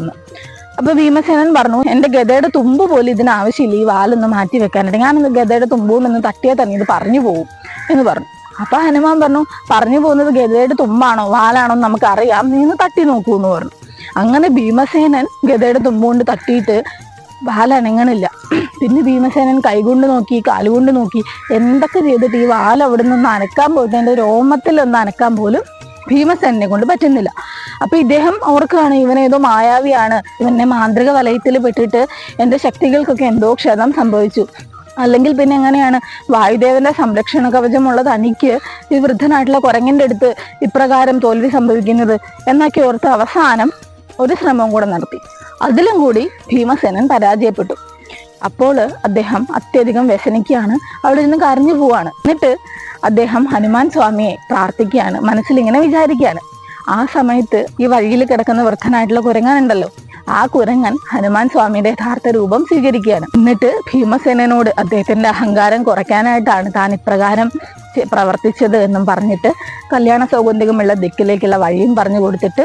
എന്ന് അപ്പൊ ഭീമസേനൻ പറഞ്ഞു എന്റെ ഗതയുടെ തുമ്പ് പോലും ഇതിന് ആവശ്യമില്ല. ഈ വാലൊന്ന് മാറ്റി വെക്കാനായിട്ട്. ഞാനൊന്ന് ഗതയുടെ തുമ്പുകൊണ്ടൊന്ന് തട്ടിയാൽ തന്നെ ഇത് പറഞ്ഞു പോകും എന്ന് പറഞ്ഞു. അപ്പൊ ഹനുമാൻ പറഞ്ഞു പറഞ്ഞു പോകുന്നത് ഗതയുടെ തുമ്പാണോ? വാലാണോ നമുക്ക് അറിയാം. നീ ഒന്ന് തട്ടി നോക്കൂ എന്ന് പറഞ്ഞു. അങ്ങനെ ഭീമസേനൻ ഗതയുടെ തുമ്പ് കൊണ്ട് തട്ടിയിട്ട് വാലനങ്ങണില്ല പിന്നെ ഭീമസേനൻ കൈകൊണ്ട് നോക്കി കാലുകൊണ്ട് നോക്കി എന്തൊക്കെ ചെയ്തിട്ട് ഈ വാൽ അവിടെ അനക്കാൻ പോയിട്ട് എന്റെ രോമത്തിൽ ഒന്ന് അനക്കാൻ പോലും ഭീമസേനെ കൊണ്ട് പറ്റുന്നില്ല. അപ്പൊ ഇദ്ദേഹം ഓർക്കുകയാണ് ഇവനേതോ മായാവിയാണ്. ഇവന്റെ മാന്ത്രിക വലയത്തിൽ പെട്ടിട്ട് എന്റെ ശക്തികൾക്കൊക്കെ എന്തോ ക്ഷതം സംഭവിച്ചു. അല്ലെങ്കിൽ പിന്നെ എങ്ങനെയാണ്? വായുദേവന്റെ സംരക്ഷണ കവചമുള്ള തനിക്ക് ഈ വൃദ്ധനായിട്ടുള്ള കുരങ്ങിന്റെ അടുത്ത് ഇപ്രകാരം തോൽവി സംഭവിക്കുന്നത് എന്നൊക്കെ ഓർത്ത് അവസാനം ഒരു ശ്രമം കൂടെ നടത്തി. അതിലും കൂടി ഭീമസേനൻ പരാജയപ്പെട്ടു. അപ്പോൾ അദ്ദേഹം അത്യധികം വ്യസനിക്കുകയാണ്. അവിടെ നിന്ന് കരഞ്ഞു പോവാണ്. എന്നിട്ട് അദ്ദേഹം ഹനുമാൻ സ്വാമിയെ പ്രാർത്ഥിക്കുകയാണ്. മനസ്സിൽ ഇങ്ങനെ വിചാരിക്കുകയാണ്. ആ സമയത്ത് ഈ വഴിയിൽ കിടക്കുന്ന വൃദ്ധനായിട്ടുള്ള കുരങ്ങനുണ്ടല്ലോ. ആ കുരങ്ങൻ ഹനുമാൻ സ്വാമിയുടെ യഥാർത്ഥ രൂപം സ്വീകരിക്കുകയാണ്. എന്നിട്ട് ഭീമസേനോട് അദ്ദേഹത്തിന്റെ അഹങ്കാരം കുറയ്ക്കാനായിട്ടാണ് താൻ ഇപ്രകാരം പ്രവർത്തിച്ചത് എന്നും പറഞ്ഞിട്ട് കല്യാണ സൗഗന്ധികമുള്ള ദിക്കിലേക്കുള്ള വഴിയും പറഞ്ഞു കൊടുത്തിട്ട്